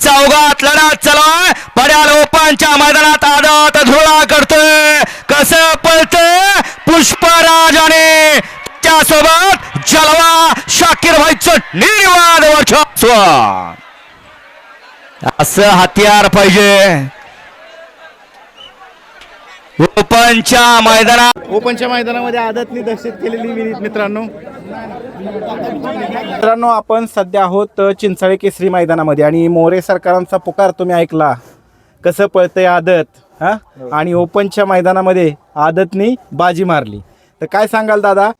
चौघात लढत चला बऱ्या लोपांच्या मैदानात आदत धुळा करतोय. कसं पळतंय? पुष्पराजाने त्यासोबत जलवा शाकीर व्हायचं निर्वाद असं हत्यार पाहिजे. ओपनच्या मैदानात ओपनच्या मैदानामध्ये आदतनी दहशत केलेली विनीत मित्रांनो. मित्रांनो आपण सध्या आहोत चिंचाळे केसरी मैदानामध्ये आणि मोरे सरकारांचा पुकार तुम्ही ऐकला. कसं पळतंय आदत हा. आणि ओपनच्या मैदानामध्ये आदतनी बाजी मारली. तर काय सांगाल दादा?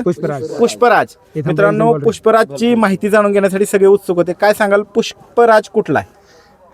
पुष्पराज. पुष्पराज. मित्रांनो. पुष्पराजची माहिती जाणून घेण्यासाठी सगळे उत्सुक होते. काय सांगाल? पुष्पराज कुठला आहे?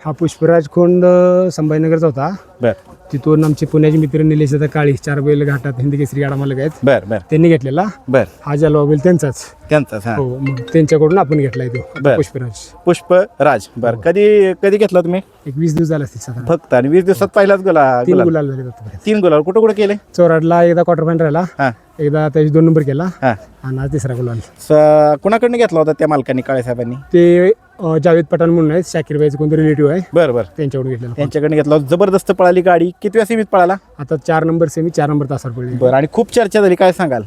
हा पुष्पराज खोंड संभाजीनगरचा होता. बर. तिथून आमचे पुण्याचे मित्र निलेश दादा काळी चार बैल घाटात हिंदी केसरी गाडा मालक आहेत. बर बर. त्यांनी घेतलेला. बर. हा जलवा बैल त्यांचाच. त्यांचाच हा. हो मग त्यांच्याकडून आपण घेतलाय तो बर. पुष्पराज. पुष्पराज बर. कधी कधी घेतला तुम्ही? एक वीस दिवस झाला असतील साधारण. फक्त आणि वीस दिवसात पहिलाच गुला तीन गुलाल. झाले आतापर्यंत. तीन गुलाल. कुठं कुठं केले? चोराडला एकदा क्वार्टर फायनल राहिला. हा. एकदा त्याची दोन नंबर केला. हा. आणि आज तिसरा गुलाल. स- कुणाकडनं घेतला होता त्या मालकांनी काळे साहेबांनी? ते अं, जावेद पठाण म्हणून आहेत. शाकीर बाईचं कोणतं रिलेटिव्ह आहे. बरं बरं. त्यांच्याकडून घेतलेला त्यांच्याकडनं घेतला होता. जबरदस्त पळाली गाडी. किती वेळा सीमित पळाला? आता चार नंबर सेमी चार नंबर तासावर पडले बरं आणि खूप चर्चा झाली. काय सांगाल?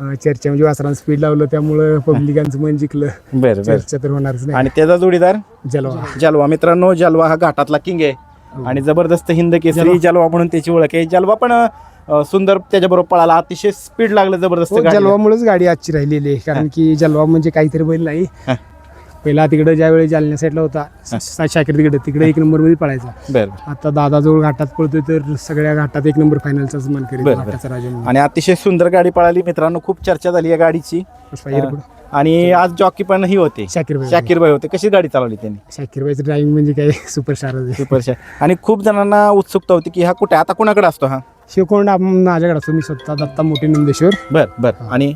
अं, चर्चा म्हणजे वासरानं स्पीड लावलं त्यामुळं पब्लिकांचं मन जिंकलं. बरं बरं. चर्चा तर होणारच नाही. आणि त्याचा जोडीदार? जलवा. जलवा. मित्रांनो जलवा हा घाटातला किंग आहे. आणि जबरदस्त हिंद केसरी जलवा. म्हणून त्याची ओळख आहे. जलवा पण अं, सुंदर त्याच्याबरोबर पळाला. अतिशय स्पीड लागलं जबरदस्त हो, गाडीला. जलवामुळेच गाडी आजची राहिलेली आहे. कारण की जलवा म्हणजे काहीतरी बैल नाही. हा. पहिला तिकडे ज्यावेळी जालन्या साईडला होता शाकीर तिकडे तिकडे एक नंबरमध्ये पळायचा. आता दादाजवळ घाटात पळतोय तर सगळ्या घाटात एक नंबर फायनलचाच मन करेल राजा. आणि अतिशय सुंदर गाडी पळाली. मित्रांनो खूप चर्चा झाली या गाडीची. आणि आज जॉकी पण ही होते. शाकीर शाकीर भाई होते. कशी गाडी चालवली त्यांनी? शाकीर बाईचं ड्रायव्हिंग म्हणजे काय? सुपरस्टार सुपरशा आणि खूप जणांना उत्सुकता होती की हा कुठे आता कुणाकडे असतो हा? शिवकोंड माझ्याकडे असतो मी स्वतः दत्ता मोठे नंदेश्वर. बर बर. आणि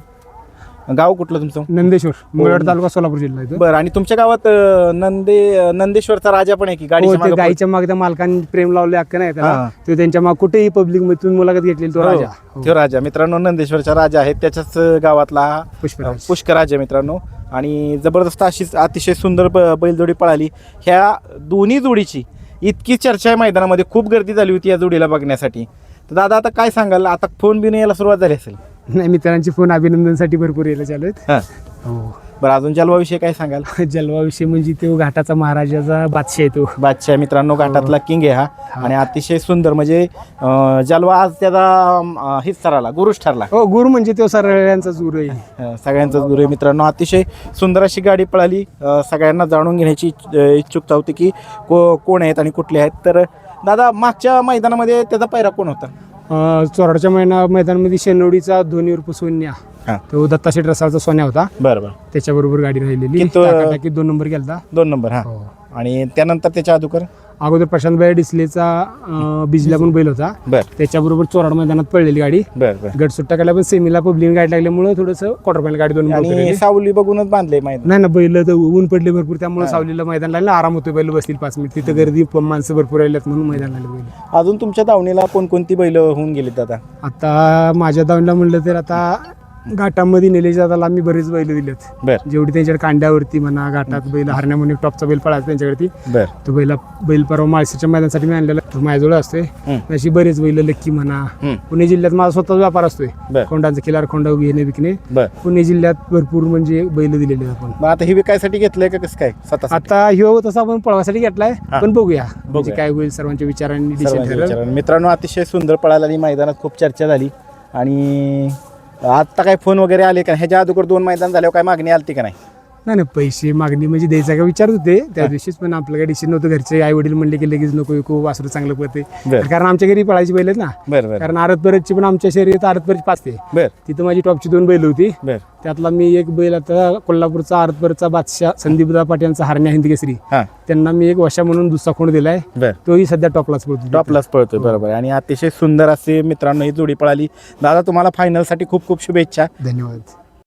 गाव कुठलं तुमचं? नंदेश्वर हो. मंगळवार तालुका सोलापूर जिल्हा येतो बरं आणि तुमच्या गावात अं, नंदे नंदेश्वरचा राजा पण आहे की हो गाडी गाईच्या मागे त्या मालकांनी प्रेम लावले अक्क नाही हा. त्याला तो त्यांच्या माग कुठेही पब्लिक मधून मुलाखत घेतलेली तो राजा. हो. तो राजा. मित्रांनो नंदेश्वरचा राजा आहे. त्याच्याच गावातला हा पुष्पराज. पुष्कराज आहे मित्रांनो. आणि जबरदस्त अशी अतिशय सुंदर ब- बैलजोडी पळाली. ह्या दोन्ही जोडीची इतकी चर्चा आहे मैदानामध्ये. खूप गर्दी झाली होती या जोडीला बघण्यासाठी. तर दादा आता काय सांगाल? आता फोन बिन यायला सुरुवात झाली असेल. नाही मित्रांची फोन अभिनंदनसाठी भरपूर यायला चालू आहेत. हां. हो. बरं अजून जलवाविषयी काय सांगाल? जलवाविषयी म्हणजे तो घाटाचा महाराजाचा बादशाह आहे तो. बादशाह मित्रांनो घाटातला किंग आहे हा. आणि अतिशय सुंदर म्हणजे अं, जलवा आज त्याचा अं, हेच ठरला गुरुच ठरला. हो गुरु म्हणजे तो सरळ्यांचा गुरु आहे. अं, सगळ्यांचाच गुरु आहे मित्रांनो. अतिशय सुंदर अशी गाडी पळाली. अं, सगळ्यांना जाणून घेण्याची इच्छ- अं, इच्छुकता होती की को कोण आहेत आणि कुठले आहेत. तर दादा मागच्या मैदानामध्ये त्याचा पैरा कोण होता? चोराडच्या महिना मैदानामध्ये शेनोडीचा धोनी उर्फ सोन्या. हां. तो दत्ता शेठ रसाळचा सोन्या होता. बरं बरं. त्याच्याबरोबर गाडी राहिलेली. किती- टाकाटाकीत दोन नंबर गेलता दोन नंबर हां. हो. आणि त्यानंतर त्याच्या अगोदर अगोदर प्रशांत डिसलेचा बिजला पण बैल होता. बरं. त्याच्याबरोबर चोराड मैदानात पडलेली गाडी. बरं बरं. केला पण सेमीला पब्लिक गाडी लागल्यामुळे थोडंसं क्वार्टर फायनल गाडी दोन आणि. सावली बघूनच बांधले मैदान. नाही ना बैल तर ऊन पडले भरपूर त्यामुळे सावलीला मैदान लागलं. आराम होतो बैल बसतील पाच मिनिट. तिथं गर्दी माणसं भरपूर राहिल्यात म्हणून मैदान लागलं बैल. अजून तुमच्या दावणीला कोणकोणती बैल होऊन गेली दादा आता माझ्या दावणीला म्हणलं तर आता घाटामध्ये नेले जाताला आम्ही बरेच बैल दिलेत. जेवढी त्यांच्याकडे कांड्यावरती म्हणा घाटात बैल हरण्या म्हणून एक टॉपचा बैल पळायचा त्यांच्याकडे तो बैला बैल परवा माळशीच्या मैदानासाठी मी आणलेला. तो माझ्याजवळ असतोय. अशी बरेच बैल लक्की म्हणा. पुणे जिल्ह्यात माझा स्वतःचा व्यापार असतोय. बरं. कोंडांचा खिलार खोंडा घेणे विकणे. पुणे जिल्ह्यात भरपूर म्हणजे बैल दिलेले आपण. आता हे विकायसाठी घेतलंय का कसं काय? आता ह्यो तसा आपण पळवासाठी घेतलाय. पण बघूया. म्हणजे. काय होईल सर्वांच्या विचारांनी. मित्रांनो अतिशय सुंदर पळायला आली मैदानात खूप चर्चा झाली. आणि आता काय फोन वगैरे आले का ह्याच्या अगोदर दोन मैदान झाल्यावर काय मागणी आली का नाही? नाही नाही पैसे मागणी म्हणजे द्यायचा का विचारत होते. त्या दिवशीच पण आपलं काही डिसिजन नव्हतं घरचे. आई वडील म्हणले की लगेच नको विकू वासरू चांगलं पडते. कारण आमच्या घरी पळायची बैल आहेत ना. कारण आरत परतची पण आमच्या शरीरात आरत परत पाचते बरं. तिथं माझी टॉपची दोन बैल होती. बरं. त्यातला मी एक बैल आता कोल्हापूरचा आरतपरचा बादशाह संदीपदा पाट्यांचा हरण्या हिंद केसरी. त्यांना मी एक वशा म्हणून दुसरा खोंड दिलाय. तोही सध्या टॉपलाच पडतो टॉपलाच पळतोय बरोबर. आणि अतिशय सुंदर असे मित्रांनो ही जोडी पळाली. दादा तुम्हाला फायनलसाठी खूप खूप शुभेच्छा. धन्यवाद.